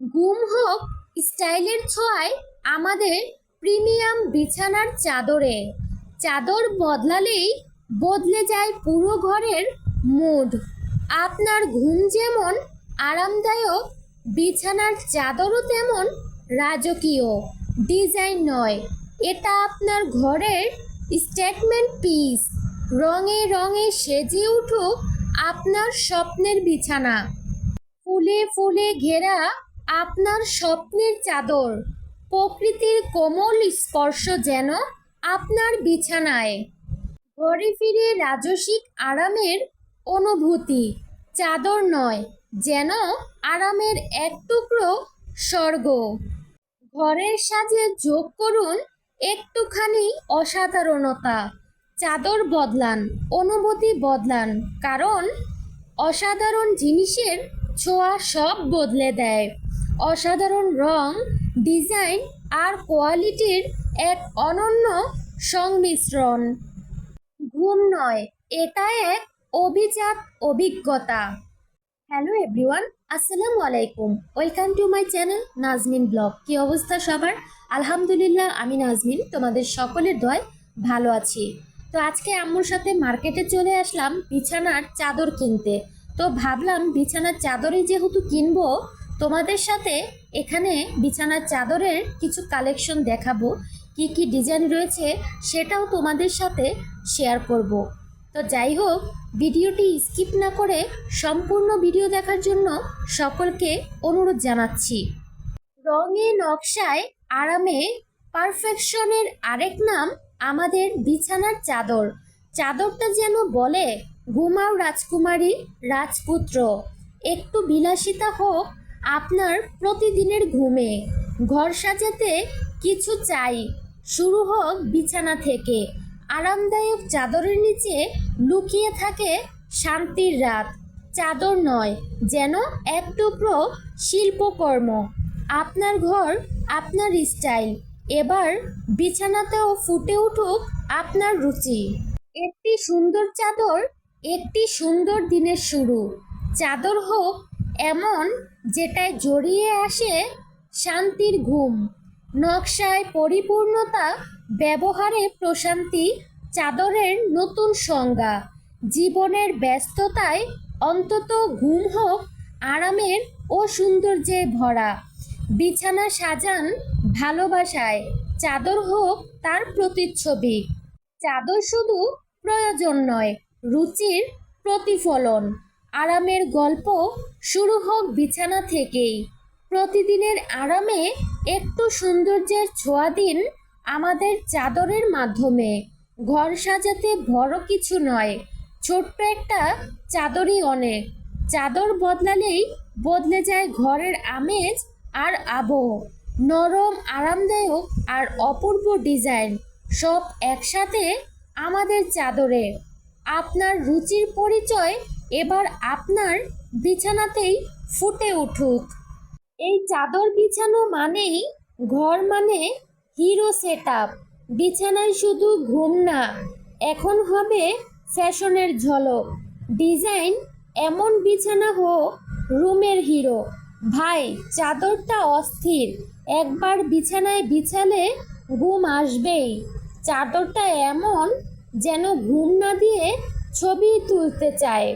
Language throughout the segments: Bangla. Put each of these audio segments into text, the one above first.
গুম হোক, স্টাইলের ছোঁয়ায় আমাদের প্রিমিয়াম বিছানার চাদরে। চাদর বদলালেই বদলে যায় পুরো ঘরের মুড। আপনার ঘুম যেমন আরামদায়ক, বিছানার চাদরও তেমন রাজকীয়। ডিজাইন নয়, এটা আপনার ঘরের স্টেটমেন্ট পিস। রঙে রঙে সেজে উঠুক আপনার স্বপ্নের বিছানা। ফুলে ফুলে ঘেরা আপনার স্বপ্নের চাদর। প্রকৃতির কোমল স্পর্শ যেন আপনার বিছানায়। ঘরে ফিরে রাজসিক আরামের অনুভূতি। চাদর নয়, যেন আরামের এক টুকরো স্বর্গ। ঘরের সাজে যোগ করুন একটুখানি অসাধারণতা। চাদর বদলান, অনুভূতি বদলান, কারণ অসাধারণ জিনিসের ছোঁয়া সব বদলে দেয়। অসাধারণ রং, ডিজাইন আর কোয়ালিটির এক অনন্য সংমিশ্রণ। ঘুম নয়, এটা এক অভিজাত অভিজ্ঞতা। হ্যালো এভরিওয়ান, আসসালামু আলাইকুম। Welcome to my channel Nazmin blog. কি অবস্থা সবার? আলহামদুলিল্লাহ, আমি নাজমিন। তোমাদের সকলের দয় ভালো আছি। তো আজকে আম্মুর সাথে মার্কেটে চলে আসলাম বিছানার চাদর কিনতে। তো ভাবলাম বিছানার চাদরই যেহেতু কিনবো তোমাদের সাথে এখানে বিছানার চাদরের কিছু কালেকশন দেখাবো, কি কি ডিজাইন রয়েছে সেটাও তোমাদের সাথে শেয়ার করব। তো যাই হোক, ভিডিওটি স্কিপ না করে সম্পূর্ণ ভিডিও দেখার জন্য সকলকে অনুরোধ জানাচ্ছি। রঙে নকশায় আরামে পারফেকশনের আরেক নাম আমাদের বিছানার চাদর। চাদরটা যেন বলে ঘুমাও রাজকুমারী, রাজপুত্র। একটু বিলাসিতা হোক আপনার প্রতিদিনের ঘুমে ঘর সাজাতে কিছু চাই। শুরু হোক বিছানা থেকে। আরামদায়ক চাদরের নিচে লুকিয়ে থাকে শান্তির রাত। চাদর নয়, যেন এক টুকরো শিল্পকর্ম। আপনার ঘর, আপনার স্টাইল। এবার বিছানাতেও ফুটে উঠুক আপনার রুচি। একটি সুন্দর চাদর, একটি সুন্দর দিনের শুরু। চাদর হোক এমন যেটায় জড়িয়ে আসে শান্তির ঘুম, নকশায় পরিপূর্ণতা, ব্যবহারে প্রশান্তি, চাদরের নতুন সংজ্ঞা, জীবনের ব্যস্ততায় অন্তত ঘুম হোক, আরামের ও সৌন্দর্যে ভরা। বিছানা সাজান ভালোবাসায়, চাদর হোক তার প্রতিচ্ছবি। চাদর শুধু প্রয়োজন নয়, রুচির প্রতিফলন। আরামের গল্প শুরু হোক বিছানা থেকেই। প্রতিদিনের আরামে একটু সৌন্দর্যের ছোঁয়া দিন আমাদের চাদরের মাধ্যমে। ঘর সাজাতে বড় কিছু নয়, ছোট্ট একটা চাদরই অনেক। চাদর বদলালেই বদলে যায় ঘরের আমেজ আর আবহ। নরম, আরামদায়ক আর অপূর্ব ডিজাইন সব একসাথে আমাদের চাদরে। আপনার রুচির পরিচয় এবার আপনার বিছানাতেই ফুটে উঠুক। এই চাদর বিছানো মানেই ঘর মানে হিরো সেট আপ বিছানায় শুধু ঘুম না, এখন হবে ফ্যাশনের ঝলক। ডিজাইন এমন বিছানা হোক, রুমের হিরো। ভাই, চাদরটা অস্থির। একবার বিছানায় বিছালে ঘুম আসবেই। চাদরটা এমন যেন ঘুম না দিয়ে ছবি তুলতে চায়।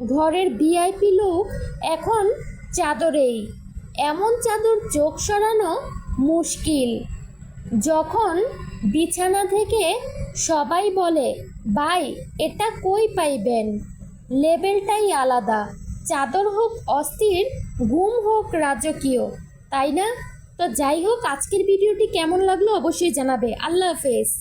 ঘরের ভিআইপি লুক এখন চাদরেই। এমন চাদর চোখ সরানো মুশকিল। যখন বিছানা থেকে সবাই বলে, ভাই, এটা কই পাইবেন? লেবেলটাই আলাদা। চাদর হোক অস্থির, ঘুম হোক রাজকীয়, তাই না? তো যাই হোক, আজকের ভিডিওটি কেমন লাগল অবশ্যই জানাবে। আল্লাহ হাফেজ।